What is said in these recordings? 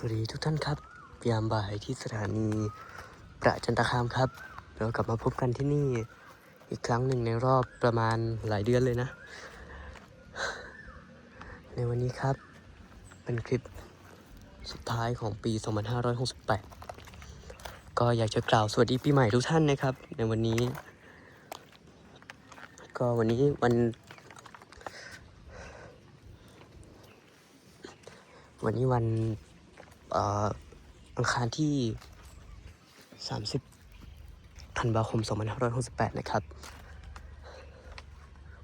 สวัสดีทุกท่านครับ ยามบ่ายที่สถานีประจันตคามครับ เรากลับมาพบกันที่นี่อีกครั้งหนึ่งในรอบประมาณหลายเดือนเลยนะ ในวันนี้ครับ เป็นคลิปสุดท้ายของปี 2568 ก็อยากจะกล่าวสวัสดีปีใหม่ทุกท่านนะครับ ในวันนี้ ก็วันนี้วันวันนี้วัน อังคารที่ 30ธันวาคม 2568 นะครับ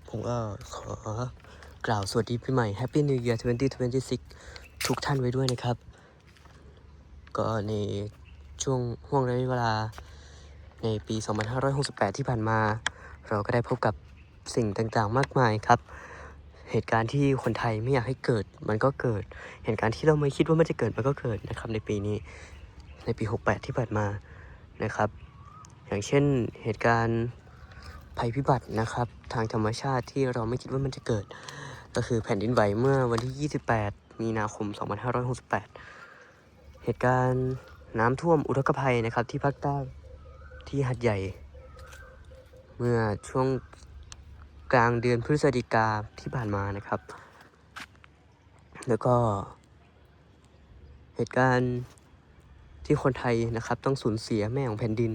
ผมก็ขอกล่าวสวัสดีปีใหม่ Happy New Year 2026 ทุกท่านไว้ด้วยนะครับ ก็ในช่วงห่วงระยะเวลาในปี 2568 ที่ผ่านมา เราก็ได้พบกับสิ่งต่างๆ มากมายครับ เหตุการณ์ที่คนไทยไม่อยากให้เกิดมันก็เกิด เหตุการณ์ที่เราไม่คิดว่ามันจะเกิดมันก็เกิดนะครับในปีนี้ ในปี 68 ที่ผ่านมานะครับ อย่างเช่นเหตุการณ์ภัยพิบัตินะครับ ทางธรรมชาติที่เราไม่คิดว่ามันจะเกิด ก็คือแผ่นดินไหวเมื่อวันที่ 28 มีนาคม 2568 เหตุการณ์น้ำท่วมอุทกภัยนะครับที่ภาคใต้ที่หัดใหญ่ เมื่อช่วง กลางเดือนพฤศจิกาที่ผ่านมานะครับ แล้วก็ เหตุการณ์ที่คนไทยนะครับ ต้องสูญเสียแม่ของแผ่นดิน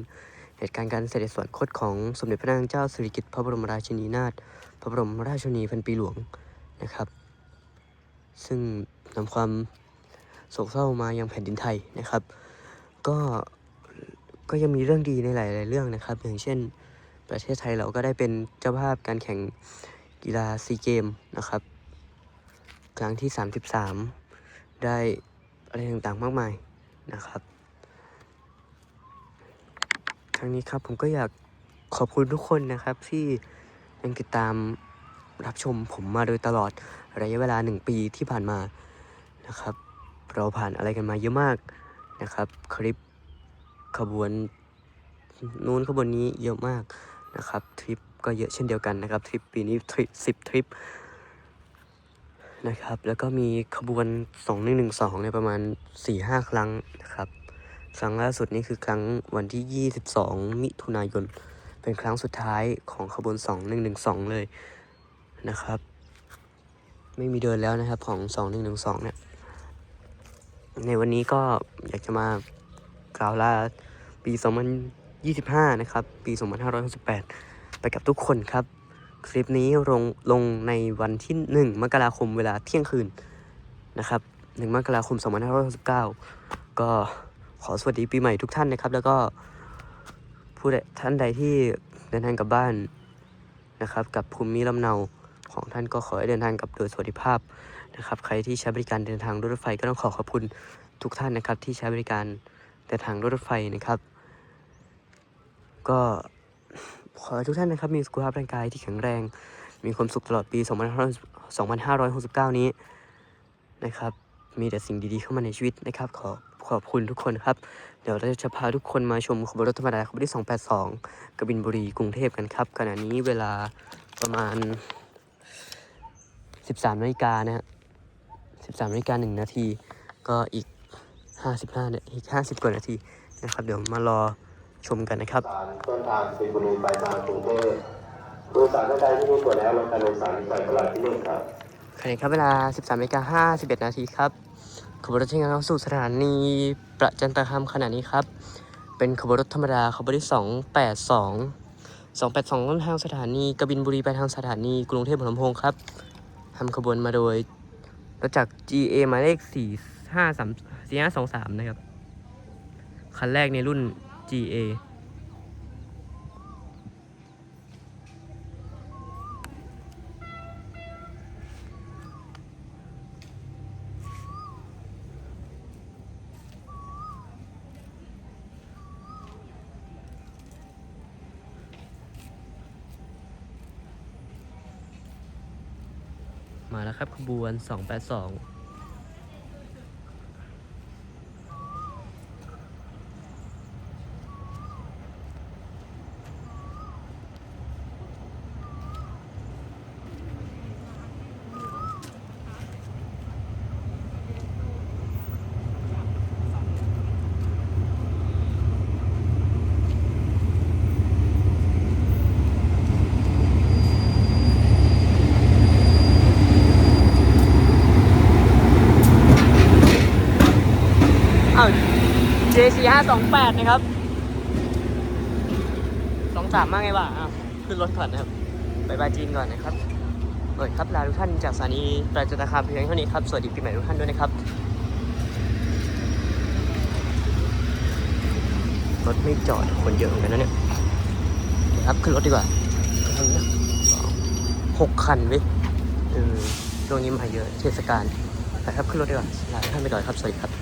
เหตุการณ์การเสด็จสวรรคตของสมเด็จพระนางเจ้าสิริกิติ์พระบรมราชินีนาถพระบรมราชชนนีพันปีหลวงนะครับ ซึ่งนำความโศกเศร้ามายังแผ่นดินไทยนะครับ ก็ก็ยังมีเรื่องดีในหลาย ๆ เรื่องนะครับ อย่างเช่น ประเทศไทยเราก็ได้เป็นเจ้าภาพการแข่งกีฬาซีเกมนะครับ ครั้งที่ 33 ได้อะไรต่างๆมากมายนะครับครั้งนี้ครับผมก็อยากขอบคุณทุกคนนะครับที่ยังติดตามรับชมผมมาโดยตลอดระยะเวลาหนึ่งปีที่ผ่านมานะครับ เราผ่านอะไรกันมาเยอะมากนะครับ คลิปขบวนนู้นขบวนนี้เยอะมาก นะครับทริปก็เยอะเช่นเดียวกันนะครับทริปปีนี้ทริปสิบทริปนะครับแล้วก็มีขบวนสองหนึ่งหนึ่งสองในยประมาณสี่ห้าครั้งนะครับครั้งล่าสุดนี่คือครั้งวันที่ 22 มิถุนายน เป็นครั้งสุดท้ายของขบวน 2112 เลยนะครับ ไม่มีเดินแล้วนะครับของ 2112 เนี่ย ในวันนี้ก็อยากจะมากล่าวลาปี 25 นะครับ ปี 2568 ไปกับทุกคนครับ คลิปนี้ลงลงในวันที่ 1 มกราคมเวลาเที่ยงคืนนะครับ 1 มกราคม 2569 ก็ขอสวัสดีปีใหม่ทุกท่านนะครับ แล้วก็ผู้ใดท่านใดที่เดินทางกลับบ้านนะครับ กับภูมิลำเนาของท่านก็ขอให้เดินทางกับโดยสวัสดิภาพนะครับ ใครที่ใช้บริการเดินทางรถไฟก็ต้องขอขอบคุณทุกท่านนะครับ ที่ใช้บริการเดินทางรถไฟนะครับ ก็ขอให้ทุกท่านนะครับมีสุขภาพร่างกายที่แข็งแรง มีความสุขตลอดปี 2569 นี้นะครับ มีแต่สิ่งดีๆเข้ามาในชีวิตนะครับ ขอขอบคุณทุกคนครับ เดี๋ยวเราจะพาทุกคนมาชมขบวนรถธรรมดาขบวนที่ 282กบินบุรีกรุงเทพกันครับ ขณะนี้เวลาประมาณ 13นาฬิกานะฮะ13นาฬิกา1นาที ก็อีก 55เนี่ยอีก50 กว่านาทีนะครับ เดี๋ยวมารอ ชมกันนะครับสารต้นทางสิงห์บุรีไปทางกรุงเทพโดยสารท่านใดที่มีตัวแล้วลงการโดยสารใส่ตลาดที่หนึ่งครับขณะนี้ครับเวลา 13นาฬิกา51 นาทีครับขบวนรถที่งานเข้าสู่สถานีประจันตคามขณะนี้ครับ เป็นขบวนรถธรรมดาขบวนที่ 282 282ต้นทางสถานีกบินบุรีไปทางสถานีกรุงเทพหัวลำโพงครับทำขบวนมาโดยรถจักร GA หมายเลข 453 4523 นะครับ คันแรกในรุ่น GA มาแล้วครับขบวน 282 J4528 นะครับสองสามมากไงวะอ้าวขึ้นรถก่อนนะครับไปบายจีนก่อนนะครับเปิดครับลาทุกท่านจากสถานีประจันตคามเพียงเท่านี้ครับ สวัสดีปีใหม่ทุกท่านด้วยนะครับ รถไม่จอดคนเยอะเหมือนกันนะเนี่ยเดี๋ยวครับขึ้นรถดีกว่าหกคันเว้ยเออช่วงนี้มาเยอะเทศกาลไปครับขึ้นรถดีกว่าลาทุกท่านไปก่อนครับ สวัสดีครับ